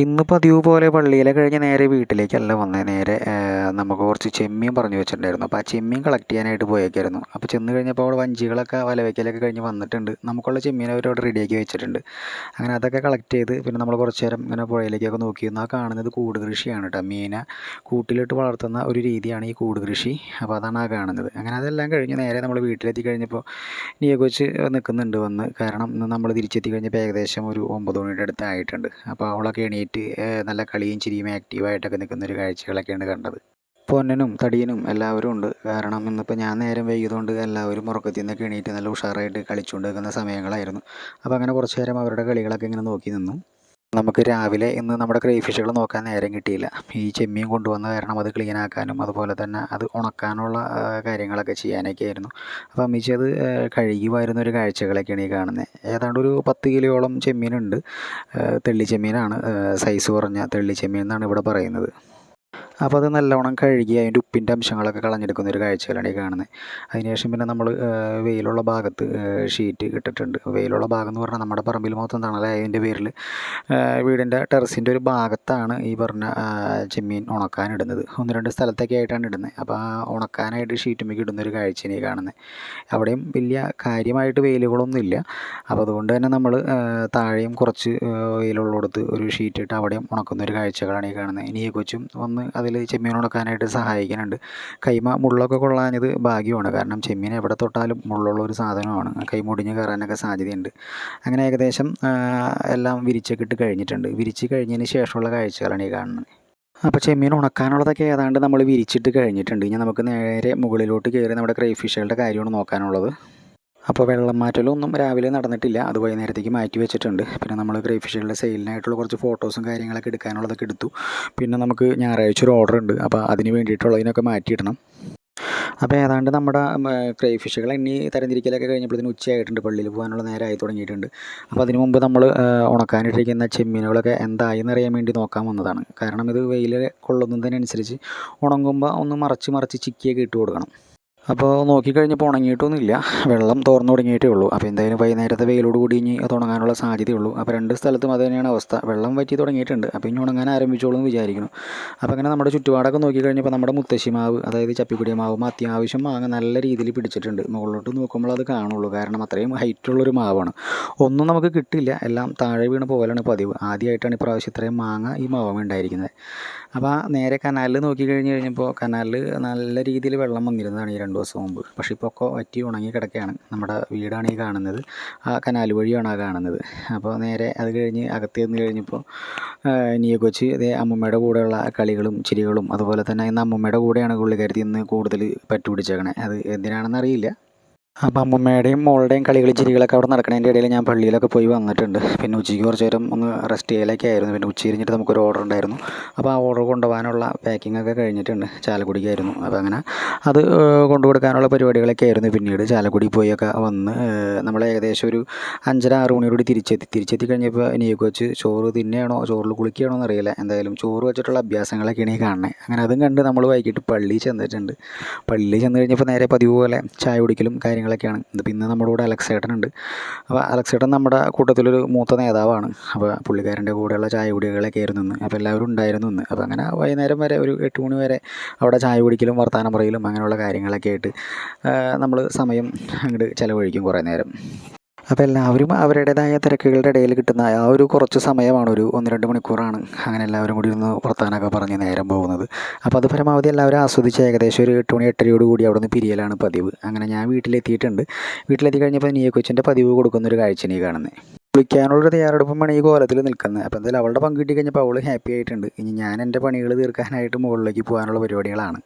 ഇന്ന് പതിവ് പോലെ പള്ളിയിലെ കഴിഞ്ഞ് നേരെ വീട്ടിലേക്കല്ല വന്നത് നേരെ നമുക്ക് കുറച്ച് ചെമ്മീൻ പറഞ്ഞു വെച്ചിട്ടുണ്ടായിരുന്നു. അപ്പോൾ ആ ചെമ്മീൻ കളക്ട് ചെയ്യാനായിട്ട് പോയേക്കായിരുന്നു. അപ്പോൾ ചെന്ന് കഴിഞ്ഞപ്പോൾ അവിടെ വഞ്ചികളൊക്കെ വല വയ്ക്കലൊക്കെ കഴിഞ്ഞ് വന്നിട്ടുണ്ട്. നമുക്കുള്ള ചെമ്മീൻ അവിടെ റെഡിയാക്കി വെച്ചിട്ടുണ്ട്. അങ്ങനെ അതൊക്കെ കളക്ട് ചെയ്ത് പിന്നെ നമ്മൾ കുറച്ച് നേരം ഇങ്ങനെ പുഴയിലേക്കൊക്കെ നോക്കി ആ കാണുന്നത് കൂട് കൃഷിയാണ് കേട്ടോ. മീനെ കൂട്ടിലിട്ട് വളർത്തുന്ന ഒരു രീതിയാണ് ഈ കൂട് കൃഷി അപ്പോൾ അതാണ് ആ കാണുന്നത്. അങ്ങനെ അതെല്ലാം കഴിഞ്ഞ് നേരെ നമ്മൾ വീട്ടിലെത്തി കഴിഞ്ഞപ്പോൾ നീയെ കൊച്ച് നിൽക്കുന്നുണ്ട് വന്ന്. കാരണം നമ്മൾ തിരിച്ചെത്തി കഴിഞ്ഞപ്പോൾ ഏകദേശം ഒരു ഒമ്പത് മണിയുടെ അടുത്ത് ആയിട്ടുണ്ട് അപ്പോൾ അവളൊക്കെ എണീറ്റ് നല്ല കളിയും ചിരിയും ആക്റ്റീവായിട്ടൊക്കെ നിൽക്കുന്ന ഒരു കാഴ്ചകളൊക്കെയാണ് കണ്ടത്. പൊന്നനും തടിയനും എല്ലാവരും ഉണ്ട്. കാരണം ഇന്നിപ്പോൾ ഞാൻ നേരം വൈകിയതുകൊണ്ട് എല്ലാവരും ഉറക്കത്തിൽ നിന്നൊക്കെ എണീറ്റ് നല്ല ഉഷാറായിട്ട് കളിച്ചുകൊണ്ട് നിൽക്കുന്ന സമയങ്ങളായിരുന്നു. അപ്പോൾ അങ്ങനെ കുറച്ച് നേരം അവരുടെ കളികളൊക്കെ ഇങ്ങനെ നോക്കി നിന്നു. നമുക്ക് രാവിലെ ഇന്ന് നമ്മുടെ ക്രൈഫിഷുകൾ നോക്കാൻ നേരം കിട്ടിയില്ല. ഈ ചെമ്മീൻ കൊണ്ടുവന്ന കാരണം അത് ക്ലീൻ ആക്കാനും അതുപോലെ തന്നെ അത് ഉണക്കാനുള്ള കാര്യങ്ങളൊക്കെ ചെയ്യാനൊക്കെ ആയിരുന്നു. അപ്പോൾ അമ്മച്ചി അത് കഴുകി വരുന്ന ഒരു കാഴ്ചകളൊക്കെയാണ് ഈ കാണുന്നത് ഏതാണ്ട് ഒരു പത്ത് കിലോയോളം ചെമ്മീനുണ്ട്. തെള്ളി ചെമ്മീനാണ് സൈസ് കുറഞ്ഞ തെള്ളി ചെമ്മീൻ എന്നാണ് ഇവിടെ പറയുന്നത്. അപ്പോൾ അത് നല്ലവണ്ണം കഴുകി അതിന്റെ ഉപ്പിന്റെ അംശങ്ങളൊക്കെ കളഞ്ഞെടുക്കുന്ന ഒരു കാഴ്ചകളാണ് ഈ കാണുന്നത്. അതിനുശേഷം പിന്നെ നമ്മൾ വെയിലുള്ള ഭാഗത്ത് ഷീറ്റ് ഇട്ടിട്ടുണ്ട്. വെയിലുള്ള ഭാഗം എന്ന് പറഞ്ഞാൽ നമ്മുടെ പറമ്പിൽ മൊത്തം തണലായതിന്റെ പേരിൽ വീടിന്റെ ടെറസിന്റെ ഒരു ഭാഗത്താണ് ഈ പറഞ്ഞ ചെമ്മീൻ ഉണക്കാനിടുന്നത്. ഒന്ന് രണ്ട് സ്ഥലത്തൊക്കെ ആയിട്ടാണ് ഇടുന്നത്. അപ്പോൾ ആ ഉണക്കാനായിട്ട് ഷീറ്റ് ഇടുന്ന ഒരു കാഴ്ചയാണ് ഈ കാണുന്നത്. അവിടെയും വലിയ കാര്യമായിട്ട് വെയിലുകളൊന്നും ഇല്ല. അപ്പോൾ അതുകൊണ്ട് തന്നെ നമ്മൾ താഴെയും കുറച്ച് വെയിലുള്ളിടത്ത് ഒരു ഷീറ്റ് ഇട്ട് അവിടെയും ഉണക്കുന്ന ഒരു കാഴ്ചകളാണ് ഈ കാണുന്നത്. ഇനി ഈ കൊച്ചും വന്ന് അതിൽ ചെമ്മീൻ ഉണക്കാനായിട്ട് സഹായിക്കുന്നുണ്ട് കൈമ മുള്ളൊക്കെ കൊള്ളാഞ്ഞത് ഭാഗ്യമാണ്. കാരണം ചെമ്മീൻ എവിടെ തൊട്ടാലും മുള്ളുള്ള ഒരു സാധനമാണ്. കൈ മുടിഞ്ഞ് കയറാനൊക്കെ സാധ്യതയുണ്ട്. അങ്ങനെ ഏകദേശം എല്ലാം വിരിച്ചൊക്കെ ഇട്ട് കഴിഞ്ഞിട്ടുണ്ട്. വിരിച്ച് കഴിഞ്ഞതിന് ശേഷമുള്ള കാഴ്ചകളാണ് ഈ കാണുന്നത്. അപ്പോൾ ചെമ്മീൻ ഉണക്കാനുള്ളതൊക്കെ ഏതാണ്ട് നമ്മൾ വിരിച്ചിട്ട് കഴിഞ്ഞിട്ടുണ്ട്. ഇനി നമുക്ക് നേരെ മുകളിലോട്ട് കയറി നമ്മുടെ ക്രൈഫിഷുകളുടെ കാര്യമാണ് നോക്കാനുള്ളത്. അപ്പോൾ വെള്ളം മാറ്റലൊന്നും രാവിലെ നടന്നിട്ടില്ല. അത് വൈകുന്നേരത്തേക്ക് മാറ്റി വെച്ചിട്ടുണ്ട്. പിന്നെ നമ്മൾ ക്രൈഫിഷുകളുടെ സെയിലിനായിട്ടുള്ള കുറച്ച് ഫോട്ടോസും കാര്യങ്ങളൊക്കെ എടുക്കാനുള്ളതൊക്കെ എടുത്തു. പിന്നെ നമുക്ക് ഞായറാഴ്ച ഒരു ഓർഡർ ഉണ്ട്. അപ്പോൾ അതിന് വേണ്ടിയിട്ടുള്ളതിനൊക്കെ മാറ്റിയിടണം. അപ്പോൾ ഏതാണ്ട് നമ്മുടെ ക്രൈഫിഷുകൾ എണ്ണി തരംതിരിക്കലൊക്കെ കഴിഞ്ഞപ്പോഴത്തേന് ഉച്ചയായിട്ടുണ്ട്. പള്ളിയിൽ പോകാനുള്ള നേരമായി തുടങ്ങിയിട്ടുണ്ട്. അപ്പോൾ അതിന് മുമ്പ് നമ്മൾ ഉണക്കാനിട്ടിരിക്കുന്ന ചെമ്മീനുകളൊക്കെ എന്തായി എന്നറിയാൻ വേണ്ടി നോക്കാൻ വന്നതാണ്. കാരണം ഇത് വെയിൽ കൊള്ളുന്നതിനനുസരിച്ച് ഉണങ്ങുമ്പോൾ ഒന്ന് മറച്ച് മറച്ച് ചിക്കിയൊക്കെ ഇട്ട് കൊടുക്കണം. അപ്പോൾ നോക്കിക്കഴിഞ്ഞപ്പോൾ ഉണങ്ങിയിട്ടൊന്നുമില്ല. വെള്ളം തോർന്നു തുടങ്ങിയിട്ടേ ഉള്ളൂ. അപ്പോൾ എന്തായാലും വൈകുന്നേരത്തെ വെയിലോട് കൂടി ഇനി തുടങ്ങാനുള്ള സാധ്യതയുള്ളൂ അപ്പോൾ രണ്ട് സ്ഥലത്തും അത് തന്നെയാണ് അവസ്ഥ. വെള്ളം വറ്റി തുടങ്ങിയിട്ടുണ്ട്. അപ്പോൾ ഇനി ഉണങ്ങാൻ ആരംഭിച്ചോളൂ എന്ന് വിചാരിക്കുന്നു. അപ്പോൾ അങ്ങനെ നമ്മുടെ ചുറ്റുപാടൊക്കെ നോക്കിക്കഴിഞ്ഞപ്പോൾ നമ്മുടെ മുത്തശ്ശി മാവ് അതായത് ചപ്പിക്കുടിയ മാവും അത്യാവശ്യം മാങ്ങ നല്ല രീതിയിൽ പിടിച്ചിട്ടുണ്ട്. മുകളിലോട്ട് നോക്കുമ്പോൾ അത് കാണുള്ളൂ. കാരണം അത്രയും ഹൈറ്റുള്ളൊരു മാവാണ്. ഒന്നും നമുക്ക് കിട്ടില്ല. എല്ലാം താഴെ വീണ് പോകലാണ് പതിവ്. ആദ്യമായിട്ടാണ് ഇപ്രാവശ്യം ഇത്രയും മാങ്ങ ഈ മാവ് ഉണ്ടായിരിക്കുന്നത്. അപ്പോൾ നേരെ കനാലിൽ നോക്കി കഴിഞ്ഞ് കഴിഞ്ഞപ്പോൾ കനാലിൽ നല്ല രീതിയിൽ വെള്ളം വന്നിരുന്നതാണ് ഈ രണ്ട് ദിവസം മുമ്പ്. പക്ഷേ ഇപ്പോൾ ഒക്കെ വറ്റി ഉണങ്ങി കിടക്കുകയാണ് നമ്മുടെ വീടാണ് ഈ കാണുന്നത്. ആ കനാൽ വഴിയാണ് ആ കാണുന്നത്. അപ്പോൾ നേരെ അത് കഴിഞ്ഞ് അകത്ത് ചെന്ന് കഴിഞ്ഞപ്പോൾ നീയ കൊച്ച് ഇതേ അമ്മമ്മയുടെ കൂടെയുള്ള കളികളും ചിരികളും അതുപോലെ തന്നെ ഇന്ന് അമ്മമ്മയുടെ കൂടെയാണ് പുള്ളിക്കാരത്തി ഇന്ന് കൂടുതൽ പറ്റുപിടിച്ചേക്കണേ. അത് എന്തിനാണെന്ന് അറിയില്ല അപ്പം അമ്മമ്മയുടെയും മോളുടെയും കളികളും ചിരികളൊക്കെ അവിടെ നടക്കണതിന്റെ ഇടയിൽ ഞാൻ പള്ളിയിലൊക്കെ പോയി വന്നിട്ടുണ്ട്. പിന്നെ ഉച്ചയ്ക്ക് കുറച്ച് നേരം ഒന്ന് റെസ്റ്റ് ചെയ്യലൊക്കെ ആയിരുന്നു. പിന്നെ ഉച്ച കഴിഞ്ഞിട്ട് നമുക്കൊരു ഓർഡർ ഉണ്ടായിരുന്നു. അപ്പോൾ ആ ഓർഡർ കൊണ്ടുപോകാനുള്ള പാക്കിംഗ് ഒക്കെ കഴിഞ്ഞിട്ടുണ്ട്. ചാലക്കുടിക്കായിരുന്നു. അപ്പോൾ അങ്ങനെ അത് കൊണ്ടു കൊടുക്കാനുള്ള പരിപാടികളൊക്കെ ആയിരുന്നു. പിന്നീട് ചാലക്കുടി പോയൊക്കെ വന്ന് നമ്മൾ ഏകദേശം ഒരു അഞ്ചര ആറ് മണിയോടുകൂടി തിരിച്ചെത്തി. തിരിച്ചെത്തി കഴിഞ്ഞപ്പോൾ എനിക്ക് വെച്ച് ചോറ് തിന്നെയാണോ ചോറിൽ കുളിക്കുകയാണോ എന്നറിയില്ല. എന്തായാലും ചോറ് വെച്ചിട്ടുള്ള അഭ്യാസങ്ങളൊക്കെയാണ് ഈ കാണുന്നത്. അങ്ങനെ അതും കണ്ട് നമ്മൾ വൈകിട്ട് പള്ളിയിൽ ചെന്നിട്ടുണ്ട്. പള്ളിയിൽ ചെന്ന് കഴിഞ്ഞപ്പോൾ നേരെ പതിവ് പോലെ ചായ കുടിക്കലും കാര്യങ്ങൾ കാര്യങ്ങളൊക്കെയാണ്. ഇതിപ്പോൾ ഇന്ന് നമ്മുടെ കൂടെ അലക്സേട്ടൻ ഉണ്ട്. അപ്പോൾ അലക്സേട്ടൻ നമ്മുടെ കൂട്ടത്തിലൊരു മൂത്ത നേതാവാണ്. അപ്പോൾ പുള്ളിക്കാരന്റെ കൂടെയുള്ള ചായ കുടികളൊക്കെ ആയിരുന്നു ഇന്ന്. അപ്പോൾ എല്ലാവരും ഉണ്ടായിരുന്നു ഇന്ന്. അപ്പോൾ അങ്ങനെ വൈകുന്നേരം വരെ ഒരു എട്ട് മണി വരെ അവിടെ ചായ കുടിക്കലും വർത്തമാനം പറയലും അങ്ങനെയുള്ള കാര്യങ്ങളൊക്കെ ആയിട്ട് നമ്മൾ സമയം അങ്ങോട്ട് ചിലവഴിക്കും കുറേ നേരം. അപ്പോൾ എല്ലാവരും അവരുടേതായ തിരക്കുകളുടെ ഇടയിൽ കിട്ടുന്ന ആ ഒരു കുറച്ച് സമയമാണ് ഒരു ഒന്ന് രണ്ട് മണിക്കൂറാണ് അങ്ങനെ എല്ലാവരും കൂടി ഒന്ന് വർത്താനൊക്കെ പറഞ്ഞ് നേരം പോകുന്നത്. അപ്പോൾ അത് പരമാവധി എല്ലാവരും ആസ്വദിച്ച് ഏകദേശം ഒരു എട്ട് മണി എട്ടരയോട് കൂടി അവിടെ നിന്ന് പിരിയലാണ് പതിവ്. അങ്ങനെ ഞാൻ വീട്ടിലെത്തിയിട്ടുണ്ട്. വീട്ടിലെത്തി കഴിഞ്ഞപ്പോൾ നീയ കൊച്ചിന്റെ പതിവ് കൊടുക്കുന്ന ഒരു കാഴ്ച നീ കാണുന്നത് വിളിക്കാനുള്ളൊരു തയ്യാറെടുപ്പുമാണ് ഈ കോലത്തിൽ നിൽക്കുന്നത്. അപ്പോൾ എന്തായാലും അവളുടെ പങ്ക് കിട്ടി കഴിഞ്ഞപ്പോൾ അവൾ ഹാപ്പി ആയിട്ടുണ്ട്. ഇനി ഞാൻ എന്റെ പണികൾ തീർക്കാനായിട്ട് മുകളിലേക്ക് പോകാനുള്ള പരിപാടികളാണ്.